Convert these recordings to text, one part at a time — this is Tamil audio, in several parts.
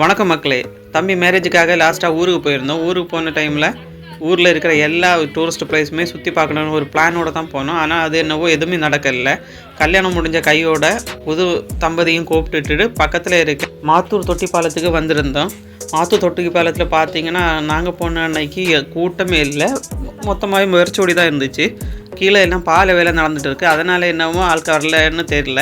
வணக்கம் மக்களே. தம்பி மேரேஜுக்காக லாஸ்ட்டாக ஊருக்கு போயிருந்தோம். ஊருக்கு போன டைமில் ஊரில் இருக்கிற எல்லா டூரிஸ்ட் ப்ளேஸுமே சுற்றி பார்க்கணும்னு ஒரு பிளானோடு தான் போனோம். ஆனால் அது என்னவோ எதுவுமே நடக்கல. கல்யாணம் முடிஞ்ச கையோட புது தம்பதியும் கூப்பிட்டுட்டு பக்கத்தில் இருக்க மாத்தூர் தொட்டி பாலத்துக்கு வந்திருந்தோம். மாத்தூர் தொட்டி பாலத்தில் பார்த்தீங்கன்னா நாங்கள் போன அன்னைக்கு கூட்டமே இல்லை. மொத்தமாகவே முயற்சியோடி தான் இருந்துச்சு. கீழே எல்லாம் பாலை வேலை நடந்துகிட்டு இருக்குது அதனால் என்னவோ ஆட்கள் வரலன்னு தெரியல.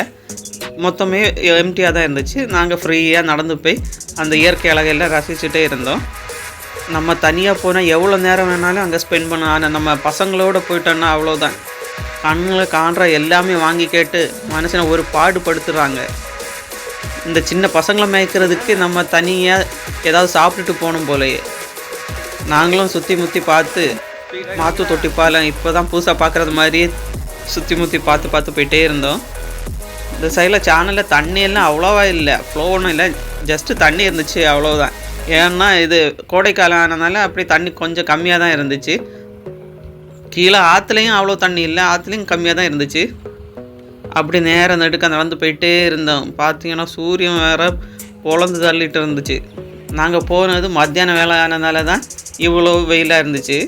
மொத்தமே எம்டியாக தான் இருந்துச்சு. நாங்கள் ஃப்ரீயாக நடந்து போய் அந்த இயற்கை அழகெல்லாம் ரசிச்சுட்டே இருந்தோம். நம்ம தனியாக போனால் எவ்வளோ நேரம் வேணாலும் அங்கே ஸ்பெண்ட் பண்ண ஆனால் நம்ம பசங்களோட போயிட்டோன்னா அவ்வளோதான் கண்ணில் காண்ற எல்லாமே வாங்கி கேட்டு மனுஷனை ஒரு பாடுபடுத்துகிறாங்க இந்த சின்ன பசங்களை மேய்க்கிறதுக்கு நம்ம தனியாக ஏதாவது சாப்பிட்டுட்டு போகணும் போலயே. நாங்களும் சுற்றி முற்றி பார்த்து மாத்து தொட்டி பாலம் இப்போ தான் புதுசாக பார்க்குறது மாதிரியே சுற்றி முற்றி பார்த்து பார்த்து போயிட்டே இருந்தோம். இந்த சைடில் சேனலில் தண்ணி எல்லாம் அவ்வளோவா இல்லை. ஃப்ளோ ஒன்றும் இல்லை. ஜஸ்ட்டு தண்ணி இருந்துச்சு அவ்வளோதான் ஏன்னா இது கோடைக்காலம் ஆனதுனால அப்படி தண்ணி கொஞ்சம் கம்மியாக தான் இருந்துச்சு. கீழே ஆற்றுலையும் அவ்வளோ தண்ணி இல்லை ஆற்றுலையும் கம்மியாக தான் இருந்துச்சு. அப்படி நேரம் நடுக்க நடந்து போயிட்டே இருந்தோம். பார்த்தீங்கன்னா சூரியன் வேற பொழந்து தள்ளிட்டு இருந்துச்சு. நாங்கள் போனது மத்தியான வேலை ஆனதுனால தான் இவ்வளோ வெயிலாக இருந்துச்சு.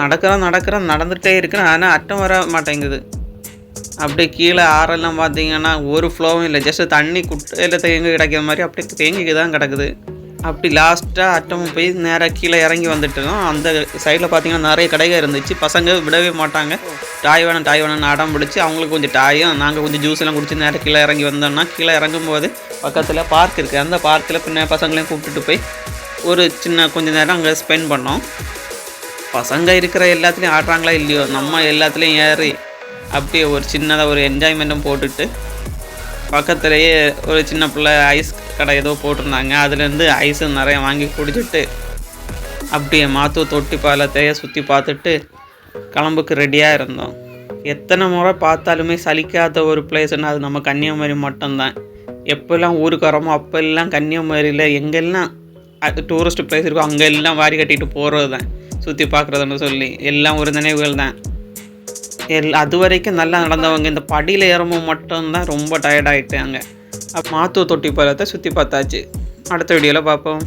நடக்கிறோம் நடக்கிறோம் நடந்துகிட்டே இருக்கிறோம் ஆனால் அட்டம் வர மாட்டேங்குது. அப்படியே கீழே ஆறெல்லாம் பார்த்தீங்கன்னா ஒரு ஃப்ளோவும் இல்லை. ஜஸ்ட் தண்ணி குட்டையில் தேங்கி கிடைக்கிற மாதிரி அப்படியே தேங்கி தான் கிடக்குது. அப்படி லாஸ்ட்டாக அட்டம் போய் நேராக கீழே இறங்கி வந்துட்டோம். அந்த சைடில் பார்த்தீங்கன்னா நிறைய கடைகள் இருந்துச்சு. பசங்க விடவே மாட்டாங்க. டாய் வேணும் டாய் வேணும்னு அடம் பிடிச்சி அவங்களுக்கு கொஞ்சம் டாயும் நாங்கள் கொஞ்சம் ஜூஸ் எல்லாம் குடிச்சு நேராக கீழே இறங்கி வந்தோம்னா கீழே இறங்கும்போது பக்கத்தில் பார்க் இருக்குது அந்த பார்க்கில் பின்ன பசங்களையும் கூப்பிட்டுட்டு போய் ஒரு சின்ன கொஞ்ச நேரம் அங்கே ஸ்பெண்ட் பண்ணோம். பசங்க இருக்கிற எல்லாத்துலேயும் ஆடுறாங்களா இல்லையோ? நம்ம எல்லாத்துலேயும் ஏறி அப்படியே ஒரு சின்னதாக ஒரு என்ஜாய்மெண்ட்டும் போட்டுட்டு பக்கத்துலேயே ஒரு சின்ன பிள்ளை ஐஸ் கடை ஏதோ போட்டிருந்தாங்க. அதுலேருந்து ஐஸும் நிறைய வாங்கி குடிச்சிட்டு அப்படியே மாத்து தொட்டி பாலத்தையே சுற்றி பார்த்துட்டு கிளம்புக்கு ரெடியாக இருந்தோம். எத்தனை முறை பார்த்தாலுமே சலிக்காத ஒரு பிளேஸ்னால் அது நம்ம கன்னியாகுமரி மட்டும்தான். எப்போல்லாம் ஊருக்கு வரோமோ அப்போல்லாம் கன்னியாகுமரியில் எங்கெல்லாம் டூரிஸ்ட் பிளேஸ் இருக்கோ அங்கெல்லாம் வாரி கட்டிட்டு போகிறது தான் சுற்றி பார்க்குறதுன்னு சொல்லி எல்லாம் ஒரு நினைவுகள் தான் எல் அது வரைக்கும் நல்லா நடந்தவங்க. இந்த படியில் ஏறமும் மட்டும்தான் ரொம்ப டயர்டாகிட்டாங்க அப்போ மாத்தூர் தொட்டி பாலத்தை சுற்றி பார்த்தாச்சு. அடுத்த வீடியோவில் பார்ப்போம்.